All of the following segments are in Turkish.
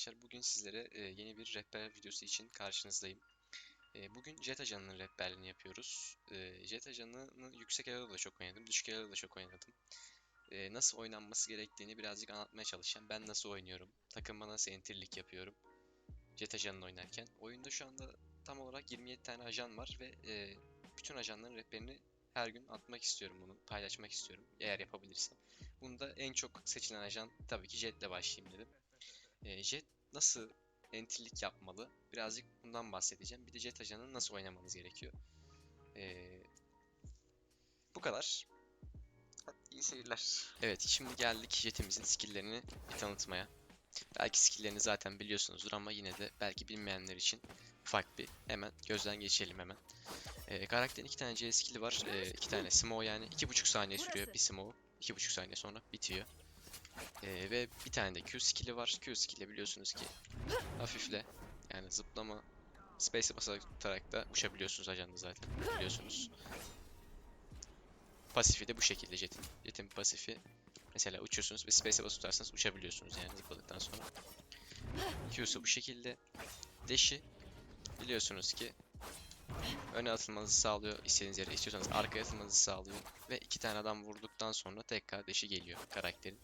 arkadaşlar. Bugün sizlere e, yeni bir rehber videosu için karşınızdayım. E, bugün Jet Ajanı'nın rehberliğini yapıyoruz. E, Jet Ajanı'nı yüksek ayarda da çok oynadım, düşük ayarda da çok oynadım. Nasıl oynanması gerektiğini birazcık anlatmaya çalışacağım. Ben nasıl oynuyorum, takıma nasıl enterlik yapıyorum Jet Ajanı'nı oynarken. Oyunda şu anda tam olarak 27 tane ajan var ve bütün ajanların rehberini her gün atmak istiyorum bunu, paylaşmak istiyorum eğer yapabilirsem. Bunda en çok seçilen ajan tabii ki Jet'le başlayayım dedim. Jet nasıl entrilik yapmalı? Birazcık bundan bahsedeceğim. Bir de Jet ajanını nasıl oynamanız gerekiyor. Ee, bu kadar. Hadi iyi seyirler. Evet şimdi geldik Jet'imizin skill'lerini bir tanıtmaya. Belki skill'lerini zaten biliyorsunuzdur ama yine de belki bilmeyenler için ufak bir hemen gözden geçirelim hemen. Ee, karakterin iki tane C skill'i var. Ee, iki tane smoke yani. iki buçuk saniye sürüyor bir smoke. iki buçuk saniye sonra bitiyor. Ee, ve bir tane de Q skill'i var. Q skill'le biliyorsunuz ki hafifle yani zıplama space'e basarak da uçabiliyorsunuz ajanda zaten biliyorsunuz. Pasifi de bu şekilde Jet'in. Jet'in pasifi mesela uçuyorsunuz ve space'e basıp tutarsanız uçabiliyorsunuz yani zıpladıktan sonra. Q'su bu şekilde. Dash'i biliyorsunuz ki öne atılmanızı sağlıyor. İstediğiniz yere istiyorsanız arkaya atılmanızı sağlıyor. Ve iki tane adam vurduktan sonra tekrar deşi geliyor karakterin.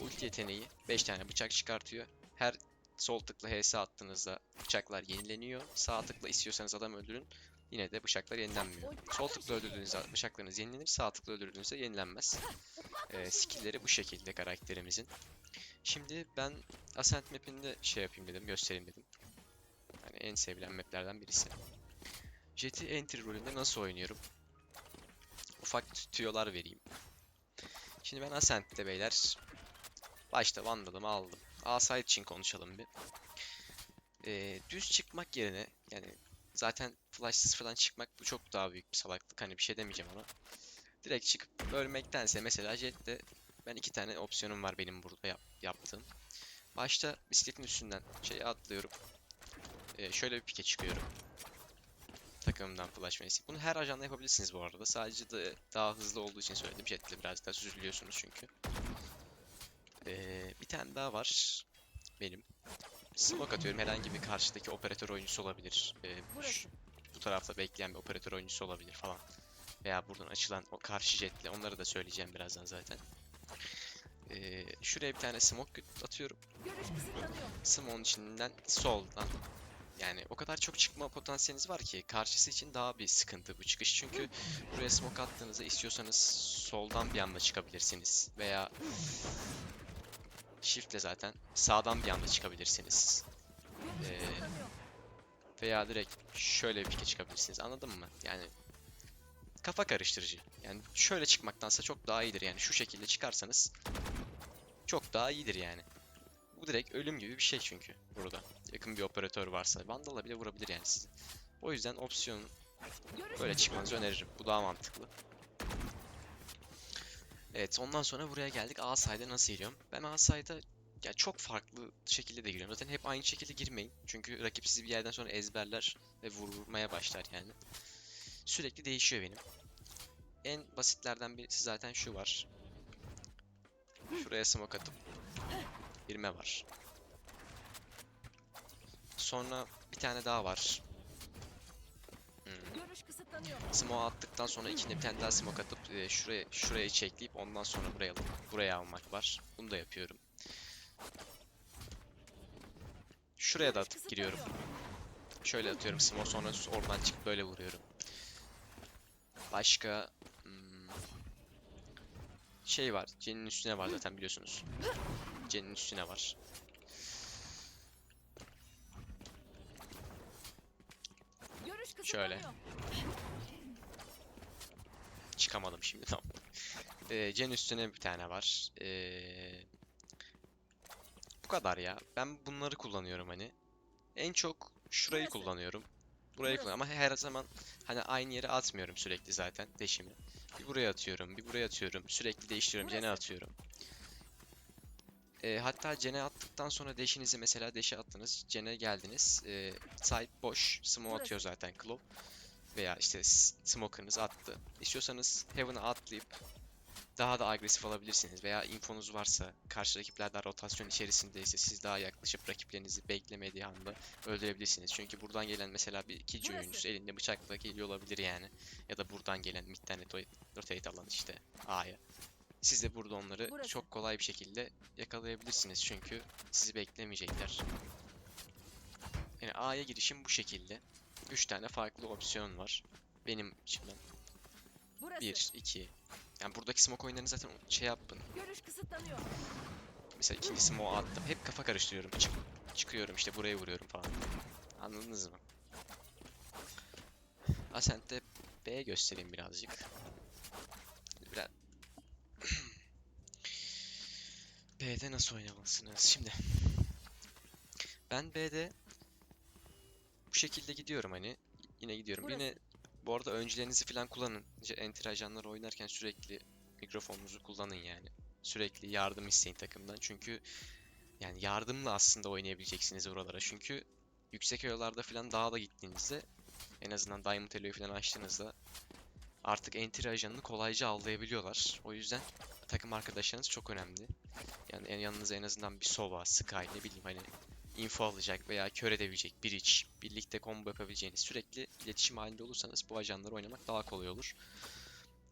Ulti yeteneği 5 tane bıçak çıkartıyor. Her sol tıkla HS attığınızda bıçaklar yenileniyor. Sağ tıkla istiyorsanız adam öldürün. Yine de bıçaklar yenilenmiyor. Sol tıkla öldürdüğünüzde bıçaklarınız yenilenir. Sağ tıkla öldürdüğünüzde yenilenmez. Ee, skillleri bu şekilde karakterimizin. Şimdi ben Ascent map'inde şey yapayım dedim, göstereyim dedim. Yani en sevilen map'lerden birisi. Jet'i entry rolünde nasıl oynuyorum? Ufak tüyolar vereyim. Şimdi ben Ascent'te beyler başta Vandal'ımı aldım. A-side için konuşalım bir. Ee, düz çıkmak yerine yani zaten flashsız falan çıkmak bu çok daha büyük bir salaklık. Hani bir şey demeyeceğim ona. Direkt çıkıp ölmektense mesela Jet'te ben iki tane opsiyonum var benim burada yap- yaptığım. Başta bisikletin üstünden şeye atlıyorum. Ee, şöyle bir pike çıkıyorum takımdan flash. Bunu her ajanda yapabilirsiniz bu arada. Sadece de daha hızlı olduğu için söyledim. Jet'le birazcık daha süzülüyorsunuz çünkü. Ee, bir tane daha var. Benim. Smoke atıyorum. Herhangi bir karşıdaki operatör oyuncusu olabilir. Ee, şu- bu tarafta bekleyen bir operatör oyuncusu olabilir falan. Veya buradan açılan o karşı jetle. Onları da söyleyeceğim birazdan zaten. Ee, şuraya bir tane smoke atıyorum. Smoke'un içinden soldan yani o kadar çok çıkma potansiyeliniz var ki karşısı için daha bir sıkıntı bu çıkış. Çünkü buraya smoke attığınızda istiyorsanız soldan bir anda çıkabilirsiniz. Veya shiftle zaten sağdan bir anda çıkabilirsiniz. Ee. Veya direkt şöyle bir pike çıkabilirsiniz. Anladın mı? Yani kafa karıştırıcı. Yani şöyle çıkmaktansa çok daha iyidir. Yani şu şekilde çıkarsanız çok daha iyidir yani. Bu direkt ölüm gibi bir şey çünkü burada. Yakın bir operatör varsa. Vandal'la bile vurabilir yani sizi. O yüzden opsiyon böyle çıkmanızı öneririm. Bu daha mantıklı. Evet ondan sonra buraya geldik. A side'e nasıl giriyorum? Ben A side'a ya çok farklı şekilde de giriyorum. Zaten hep aynı şekilde girmeyin. Çünkü rakip sizi bir yerden sonra ezberler ve vurmaya başlar yani. Sürekli değişiyor benim. En basitlerden birisi zaten şu var. Şuraya smoke atıp girme var. Sonra bir tane daha var. Hmm. Smoke attıktan sonra içine bir tane daha smoke atıp e, şuraya şuraya çekleyip ondan sonra buraya alıp buraya almak var. Bunu da yapıyorum. Şuraya da atıp giriyorum. Şöyle atıyorum smoke sonra oradan çıkıp böyle vuruyorum. Başka hmm, şey var. Jen'in üstüne var zaten biliyorsunuz. Jen'in üstüne var. Şöyle. Çıkamadım şimdi tam. Ee, Jen üstüne bir tane var. Ee, bu kadar ya. Ben bunları kullanıyorum hani. En çok şurayı Burası. kullanıyorum. Burayı Burası. kullanıyorum ama her zaman hani aynı yere atmıyorum sürekli zaten deşimi. Bir buraya atıyorum, bir buraya atıyorum. Sürekli değiştiriyorum, Jen'e Burası. atıyorum. Ee, hatta Jen'e attıktan sonra deşinizi mesela deşe attınız. Jen'e geldiniz. Ee, site boş. Smoke atıyor zaten Claw. Veya işte s- smoker'ınız attı. İstiyorsanız Heaven'a atlayıp daha da agresif olabilirsiniz veya infonuz varsa karşı rakipler daha rotasyon içerisindeyse siz daha yaklaşıp rakiplerinizi beklemediği anda öldürebilirsiniz. Çünkü buradan gelen mesela bir ikinci oyuncusu elinde bıçakla geliyor olabilir yani. Ya da buradan gelen midden rotate alan işte A'ya. Siz de burada onları Burası. çok kolay bir şekilde yakalayabilirsiniz çünkü sizi beklemeyecekler. Yani A'ya girişim bu şekilde. 3 tane farklı opsiyon var. Benim içimden Burası. 1, 2. Yani buradaki smoke oyunlarını zaten şey yapın. Görüş kısıtlanıyor. Mesela ikinci smoke attım. Hep kafa karıştırıyorum. Çık çıkıyorum işte buraya vuruyorum falan. Anladınız mı? Ascent'te B göstereyim birazcık. Biraz... B'de nasıl oynamalısınız? Şimdi ben B'de bu şekilde gidiyorum hani. Yine gidiyorum. Burası. Yine bu arada öncülerinizi falan kullanın. İşte enter ajanları oynarken sürekli mikrofonunuzu kullanın yani. Sürekli yardım isteyin takımdan. Çünkü yani yardımla aslında oynayabileceksiniz oralara. Çünkü yüksek elolarda falan dağda gittiğinizde en azından Diamond Elo'yu falan açtığınızda artık enter ajanını kolayca avlayabiliyorlar. O yüzden takım arkadaşlarınız çok önemli. Yani en yanınıza en azından bir Sova, Sky ne bileyim hani info alacak veya kör edebilecek bir iç, birlikte combo yapabileceğiniz sürekli iletişim halinde olursanız bu ajanları oynamak daha kolay olur.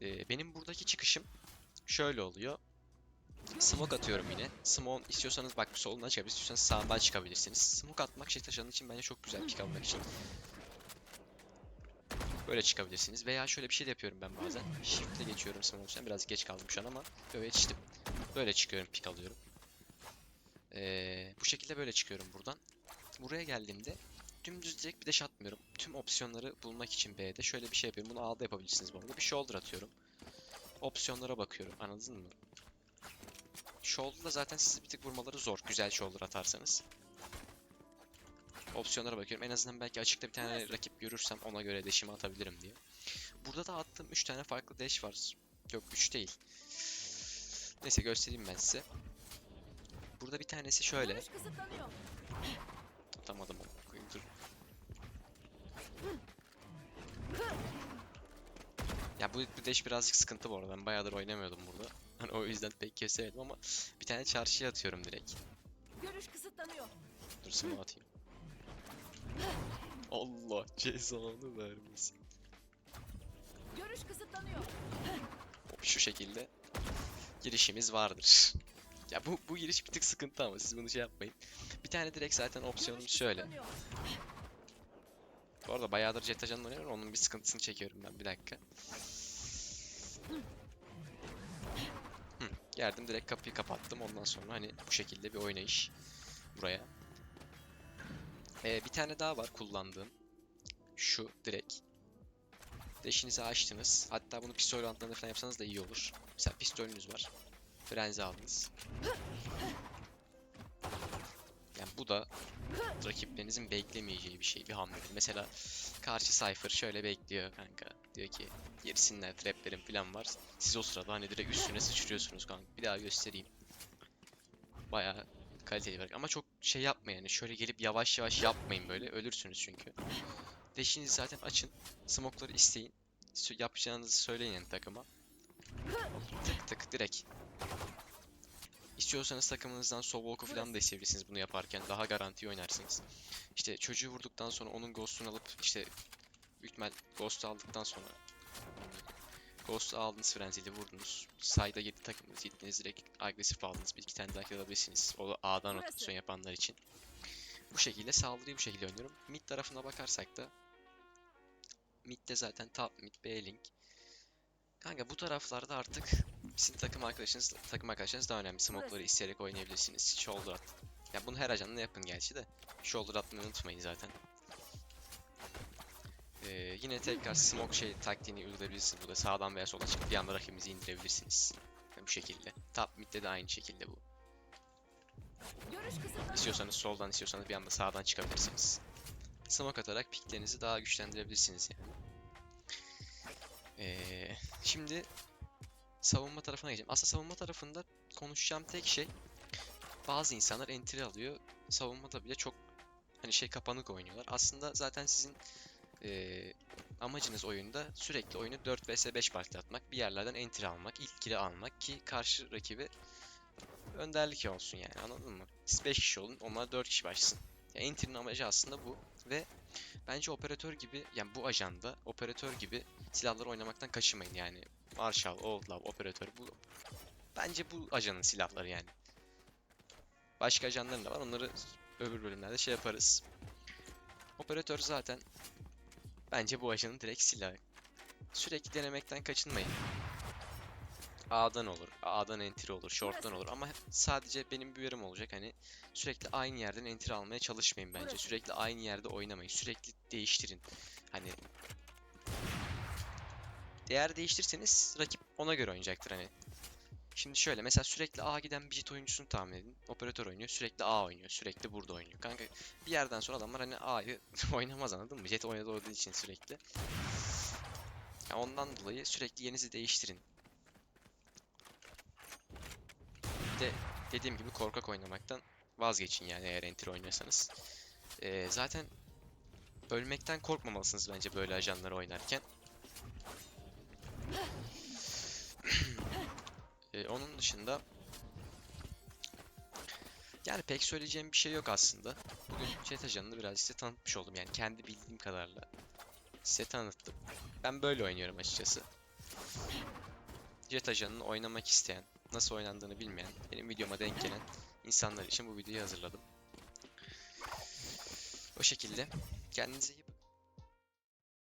Ee, benim buradaki çıkışım şöyle oluyor. Smoke atıyorum yine. Smoke istiyorsanız bak solundan çıkabilirsiniz, istiyorsanız sağından çıkabilirsiniz. Smoke atmak şey taşıyanın için bence çok güzel pick almak için. Böyle çıkabilirsiniz. Veya şöyle bir şey de yapıyorum ben bazen. Shift'le geçiyorum üstünden. Biraz geç kaldım şu an ama böyle yetiştim. Böyle çıkıyorum, pick alıyorum. Ee, bu şekilde böyle çıkıyorum buradan. Buraya geldiğimde dümdüz direkt bir dash atmıyorum. Tüm opsiyonları bulmak için B'de şöyle bir şey yapıyorum. Bunu A'da yapabilirsiniz bu arada. Bir shoulder atıyorum. Opsiyonlara bakıyorum. Anladın mı? Shoulder'da zaten sizi bir tık vurmaları zor. Güzel shoulder atarsanız. Opsiyonlara bakıyorum. En azından belki açıkta bir tane rakip görürsem ona göre dash'imi atabilirim diye. Burada da attığım 3 tane farklı dash var. Yok 3 değil. Neyse göstereyim ben size. Burada bir tanesi şöyle. Atamadım onu. Dur. Ya bu, bu dash birazcık sıkıntı bu arada. Ben bayağıdır oynamıyordum burada. Hani o yüzden pek kesemedim ama bir tane çarşıya atıyorum direkt. Görüş kısıtlanıyor. Dur smoke atayım. Allah cezanı vermesin. Görüş kısıtlanıyor. Şu şekilde girişimiz vardır. Ya bu bu giriş bir tık sıkıntı ama siz bunu şey yapmayın. Bir tane direkt zaten opsiyonum Görüş şöyle. Bu arada bayağıdır Jet Ajan'la oynuyorum. Onun bir sıkıntısını çekiyorum ben. Bir dakika. Hı, geldim direkt kapıyı kapattım. Ondan sonra hani bu şekilde bir oynayış buraya. Ee, bir tane daha var kullandığım. Şu direkt. Deşinizi açtınız. Hatta bunu pistol antlarında falan yapsanız da iyi olur. Mesela pistolünüz var. Frenzi aldınız. Yani bu da rakiplerinizin beklemeyeceği bir şey, bir hamledir. Mesela karşı Cypher şöyle bekliyor kanka. Diyor ki gerisinler traplerim falan var. Siz o sırada hani direkt üstüne sıçrıyorsunuz kanka. Bir daha göstereyim. Bayağı kaliteli bir. Ama çok şey yapmayın yani. Şöyle gelip yavaş yavaş yapmayın böyle. Ölürsünüz çünkü. Deşinizi zaten açın. Smoke'ları isteyin. Yapacağınızı söyleyin yani takıma. Tık tık direkt. İstiyorsanız takımınızdan Sovok'u falan da isteyebilirsiniz bunu yaparken. Daha garanti oynarsınız. İşte çocuğu vurduktan sonra onun ghost'unu alıp işte büyük ihtimal ghost'u aldıktan sonra Ghost'u aldınız frenziyle vurdunuz. Side'a girdi takımınız gittiniz direkt agresif aldınız. Bir iki tane daha alabilirsiniz. O da A'dan rotasyon yapanlar için. Bu şekilde saldırıyı bu şekilde oynuyorum. Mid tarafına bakarsak da Mid'de zaten top mid B-Link. Kanka bu taraflarda artık sizin takım arkadaşınız takım arkadaşınız daha önemli. Smoke'ları isteyerek oynayabilirsiniz. Shoulder at. Ya bunu her ajanla yapın gerçi de. Shoulder atmayı unutmayın zaten. Ee, yine tekrar smoke şey taktiğini uygulayabilirsiniz. Burada sağdan veya sola çıkıp bir anda rakibinizi indirebilirsiniz. Yani bu şekilde. Top mid'de de aynı şekilde bu. İstiyorsanız soldan istiyorsanız bir anda sağdan çıkabilirsiniz. Smoke atarak piklerinizi daha güçlendirebilirsiniz yani. Ee, şimdi savunma tarafına geçeceğim. Aslında savunma tarafında konuşacağım tek şey bazı insanlar entry alıyor. Savunmada bile çok hani şey kapanık oynuyorlar. Aslında zaten sizin Ee, amacınız oyunda sürekli oyunu 4 vs 5 başlatmak, bir yerlerden entry almak, ilk kill'i almak ki karşı rakibi önderlik olsun yani anladın mı? Siz 5 kişi olun, onlar 4 kişi başlasın. Ya entry'nin amacı aslında bu ve bence operatör gibi yani bu ajanda operatör gibi silahları oynamaktan kaçınmayın yani. Marshall, Old Love, operatör bu bence bu ajanın silahları yani. Başka ajanların da var. Onları öbür bölümlerde şey yaparız. Operatör zaten bence bu ajanın direkt silahı. Sürekli denemekten kaçınmayın. A'dan olur, A'dan entry olur, short'tan olur ama sadece benim bir uyarım olacak hani sürekli aynı yerden entry almaya çalışmayın bence. Sürekli aynı yerde oynamayın. Sürekli değiştirin. Hani değer değiştirseniz rakip ona göre oynayacaktır hani. Şimdi şöyle mesela sürekli A giden bir jet oyuncusunu tahmin edin. Operatör oynuyor, sürekli A oynuyor, sürekli burada oynuyor. Kanka bir yerden sonra adamlar hani A'yı oynamaz anladın mı? Jet oynadığı için sürekli. Ya ondan dolayı sürekli yerinizi değiştirin. Bir de dediğim gibi korkak oynamaktan vazgeçin yani eğer enter oynuyorsanız. Ee, zaten ölmekten korkmamalısınız bence böyle ajanları oynarken. Ee, onun dışında yani pek söyleyeceğim bir şey yok aslında. Bugün Jet ajanını birazcık size tanıtmış oldum yani kendi bildiğim kadarıyla size tanıttım. Ben böyle oynuyorum açıkçası. Jet ajanını oynamak isteyen, nasıl oynandığını bilmeyen, benim videoma denk gelen insanlar için bu videoyu hazırladım. O şekilde kendinize iyi.